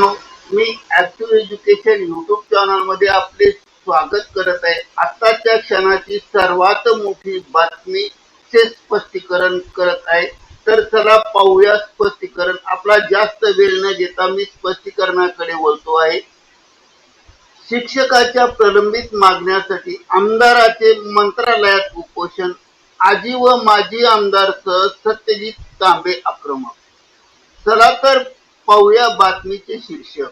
मित्रांनो मी Active Education YouTube चॅनलमध्ये आपले स्वागत करत आहे. आताच्या क्षणाची सर्वात मोठी बातमी चे स्पष्टीकरण करत आहे. तर चला पाहूया स्पष्टीकरण. आपला जास्त वेळ न घेता मी स्पष्टीकरणाकडे वळतो आहे. शिक्षकाच्या प्रलंबित मागण्यासाठी आमदाराचे मंत्रालयात उपोषण. आजी व माजी आमदारसह सत्यजित तांबे आक्रमक. चला तर पाहूया बातमीचे शीर्षक.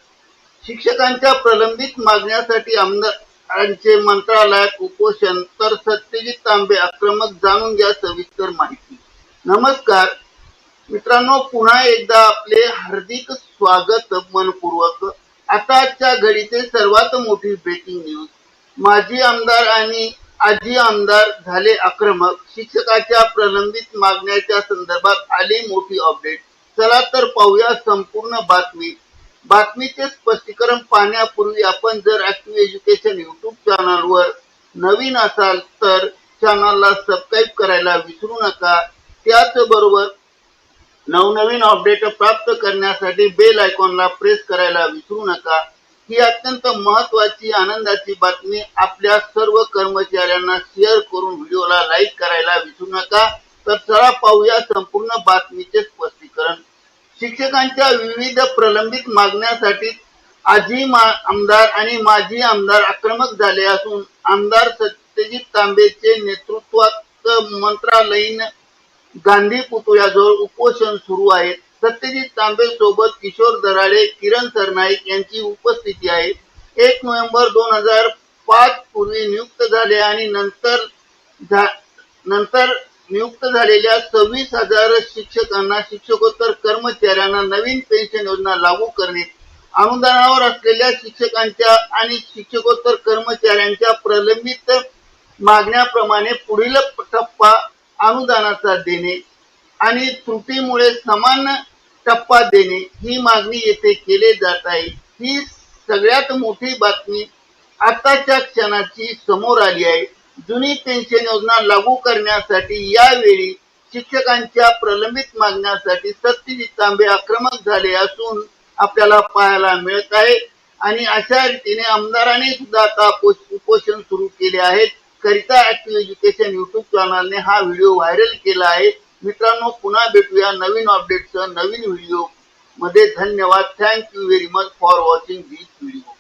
शिक्षकांच्या प्रलंबित मागण्यासाठी आमदारांचे मंत्रालयात उपोषण तर सत्यजित तांबे आक्रमक जाणून घ्या सविस्तर माहिती. नमस्कार. मित्रांनो पुन्हा एकदा आपले हार्दिक स्वागत मनपूर्वक. आताच्या घडीचे सर्वात मोठी ब्रेकिंग न्यूज माजी आमदार आणि आजी आमदार झाले आक्रमक. शिक्षकाच्या प्रलंबित मागण्याच्या संदर्भात आली मोठी अपडेट चला तर पाहूया संपूर्ण बातमी. बातमीचे स्पष्टीकरण पाहण्यापूर्वी आपण जर ऍक्टिव्ह एज्युकेशन युट्यूब चॅनलवर नवीन असाल तर चॅनलला सबस्क्राईब करायला विसरू नका. त्याचबरोबर नवनवीन अपडेट प्राप्त करण्यासाठी बेल आयकॉनला प्रेस करायला विसरू नका. ही अत्यंत महत्वाची आनंदाची बातमी आपल्या सर्व कर्मचाऱ्यांना शेअर करून व्हिडिओला लाईक करायला विसरू नका. तर चला पाहूया संपूर्ण बातमीचे स्पष्ट शिक्षकांच्या विविध प्रलंबित मागण्यासाठी आजी आमदार आणि माजी आमदार आक्रमक झाले असून आमदार सत्यजित तांबेचे नेतृत्वात मंत्रालयीन गांधी पुतळ्याजवळ उपोषण सुरू आहे. सत्यजित तांबे सोबत किशोर दराडे किरण सरनाईक यांची उपस्थिती आहे. एक नोव्हेंबर दोन हजार पाच पूर्वी नियुक्त झाले आणि नंतर नंतर नियुक्त झालेल्या सव्वीस हजार शिक्षकांना शिक्षकोत्तर कर्मचाऱ्यांना नवीन पेन्शन योजना लागू करणे अनुदानावर असलेल्या शिक्षकांच्या आणि शिक्षकोत्तर कर्मचाऱ्यांच्या प्रलंबित मागण्याप्रमाणे पुढील टप्पा अनुदानाचा देणे आणि त्रुटीमुळे समान टप्पा देणे ही मागणी येथे केले जात आहे. ही सगळ्यात मोठी बातमी आताच्या क्षणाची समोर आली आहे. जुनी पेन्शन योजना लागू करण्यासाठी यावेळी शिक्षकांच्या प्रलंबित मागण्यासाठी सत्यजित तांबे आक्रमक झाले असून आपल्याला पाहायला मिळत आहे. आणि अशा रीतीने आमदाराने सुद्धा आता उपोषण सुरू केले आहेत. करिता ऍक्टिव्ह एज्युकेशन युट्यूब चॅनलने हा व्हिडिओ व्हायरल केला आहे. मित्रांनो पुन्हा भेटूया नवीन अपडेटसह नवीन व्हिडिओमध्ये धन्यवाद. Thank you very much for watching this video